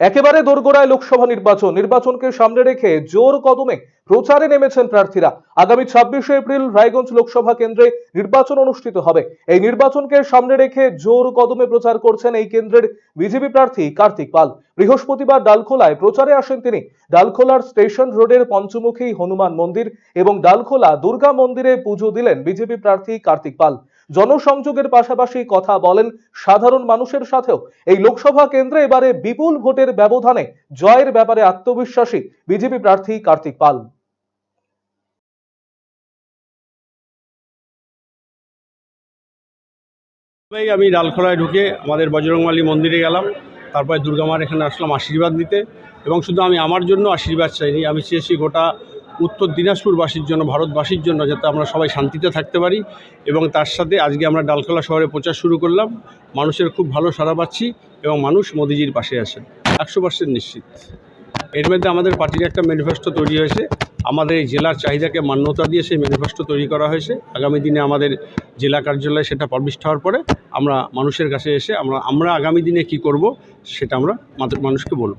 একেবারে দোরগোড়ায় লোকসভা নির্বাচন, নির্বাচনকে সামনে রেখে জোর কদমে প্রচারে নেমেছেন প্রার্থীরা। আগামী ছাব্বিশে এপ্রিল রায়গঞ্জ লোকসভা কেন্দ্রে নির্বাচন অনুষ্ঠিত হবে। এই নির্বাচনকে সামনে রেখে জোর কদমে প্রচার করছেন এই কেন্দ্রের বিজেপি প্রার্থী কার্তিক পাল। বৃহস্পতিবার ডালখোলায় প্রচারে আসেন তিনি। ডালখোলার স্টেশন রোডের পঞ্চমুখী হনুমান মন্দির এবং ডালখোলা দুর্গা মন্দিরে পুজো দিলেন বিজেপি প্রার্থী কার্তিক পাল। জনসংযোগের পাশাপাশি কথা বলেন সাধারণ মানুষের সাথেও। এই লোকসভা কেন্দ্রে এবারে বিপুল ভোটের ব্যবধানে জয়ের ব্যাপারে আত্মবিশ্বাসী বিজেপি প্রার্থী কার্তিক পাল। আমি ডালখোলায় ঢুকে আমাদের বজরংবালী মন্দিরে গেলাম। তারপরে দুর্গামার এখানে আসলাম আশীর্বাদ নিতে। এবং শুধু আমি আমার জন্য আশীর্বাদ চাইনি, আমি চেয়েছি গোটা উত্তর দিনাজপুরবাসীর জন্য, ভারতবাসীর জন্য যাতে আমরা সবাই শান্তিতে থাকতে পারি এবং তার সাথে আজকে আমরা ডালখোলা শহরে প্রচার শুরু করলাম। মানুষের খুব ভালো সাড়া পাচ্ছি এবং মানুষ মোদিজির পাশে আছেন। একশো পার্সেন্ট নিশ্চিত। এর মধ্যে আমাদের পার্টির একটা ম্যানিফেস্টো তৈরি হয়েছে। আমাদের জেলার চাহিদাকে মান্যতা দিয়ে সেই ম্যানিফেস্টো তৈরি করা হয়েছে। আগামী দিনে আমাদের জেলা কার্যালয়ে সেটা পাবলিশ হওয়ার পরে আমরা মানুষের কাছে এসে আমরা আমরা আগামী দিনে কি করব সেটা আমরা মানুষকে বলব।